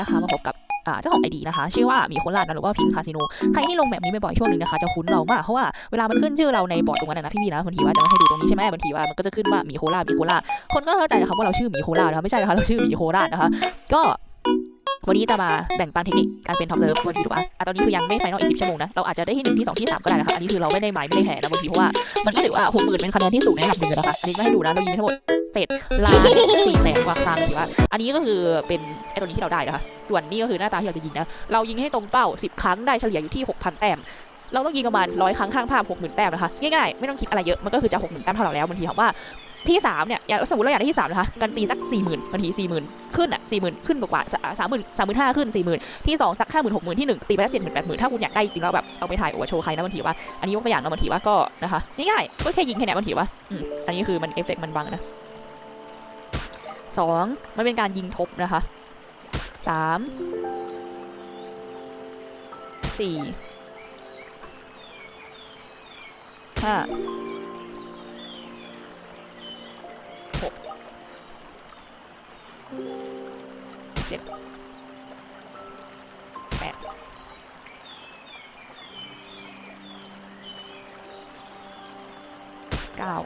นะคะมาพบกับเจ้าของไอดีนะคะ ชื่อว่ามีโคลาดนะหรือว่าพินคาสิโนใครที่ลงแบบนี้บ่อยๆช่วงหนึงนะคะจะคุ้นเรามากเพราะว่าเวลามันขึ้นชื่อเราในบอร์ดตรงนั้นนะพี่ๆนะบางทีว่าจะม่ให้ดูตรงนี้ใช่ไหมบางทีว่ามันก็จะขึ้นว่ามีโคลามีโคลาคนก็เข้าใจนะคะว่าเราชื่อมีโคลานะคะไม่ใช่นะคะเราชื่อมีโคลานะคะ ก็วันนี้จะมาแบ่งปันเทคนิคการเป็นท็อปเลิฟบางทีถูกปะอะตอนนี้คือยังไม่ไฟนอลอีกสิบชั่วโมงนะ เราอาจจะได้ที่หนึ่งที่สองที่สามก็ได้นะคะ อันนี้คือเราไม่ได้หมายไม่ได้แห่นะบางทีเพราะว่ามันก็ถือว่าหกหมื่นเป็นคะแนนที่สูงในระดับหนึ่งนะคะ อันนี้ไม่ให้ดูนะ เรายิงไปทั้งหมดเจ็ดล้านสี่แสนกว่าครั้ง ว่า อันนี้ก็คือเป็นไอ้ตัวนี้ที่เราได้นะคะ ส่วนนี้ก็คือหน้าตาที่เราจะยิงนะ เรายิงให้ตรงเป้า 10 ครั้งได้เฉลี่ยอยู่ที่ 6,000 แต้ม เราต้องยิงประมาณร้อยครั้งข้างภาพ60,000 แต้มนะคะ ง่ายๆ ไม่ต้องคิดอะไรเยอะ มันก็คือจะ 60,000 แต้มเท่าเราแล้วบางทีถามว่าที่สามเนี่ยอย่างสมมติเราอยากได้ที่สามนะคะกันตีสักสี่หมื่นบางทีสี่หมื่นขึ้นอะสี่หมื่นขึ้นกว่าสามหมื่นสามหมื่นห้าขึ้นสี่หมื่นที่สองสักห้าหมื่นหกหมื่นที่หนึ่งตีไปสักเจ็ดหมื่นแปดหมื่นถ้าคุณอยากได้จริงแล้วแบบเอาไปถ่ายโอวโชว์ใครนะบางทีว่า อันนี้ยกตัวอย่างนะบางทีว่าก็นะคะง่ายๆก็แค่ยิงแค่นี้บางทีว่าอืมอันนี้คือมันเอฟเฟกต์มันบังนะ สองไมันเป็นการยิงทบนะคะสามสี่ห้าหกเจ็ดแปดเก้า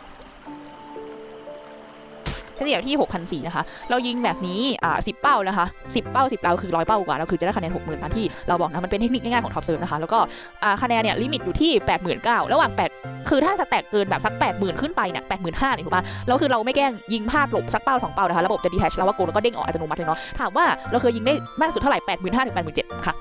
เฉลี่ยที่6,004นะคะ เรายิงแบบนี้อ่า10เป้านะคะ 10 เป้า 10เป้าคือร้อยเป้ากว่าเราคือจะได้คะแนน60,000ตามที่เราบอกนะมันเป็นเทคนิคง่ายๆของท็อปเซิร์ฟนะคะแล้วก็อ่าคะแนนเนี่ยลิมิตอยู่ที่ 89,000ระหว่าง 8 คือถ้าสแต็กเกินแบบสัก 80,000 ขึ้นไปเนี่ย85,000เนี่ยถูกปะแล้วคือเราไม่แกล้งยิงพลาดหลบสักเป้าสองเป้านะคะระบบจะดีแทชเราว่าโกลแล้วก็เด้งออกอัตโนมัติเลยเนาะถามว่าเราเคยยิงได้มากสุดเท่าไหร่85,000ถึง87,000ค่ะ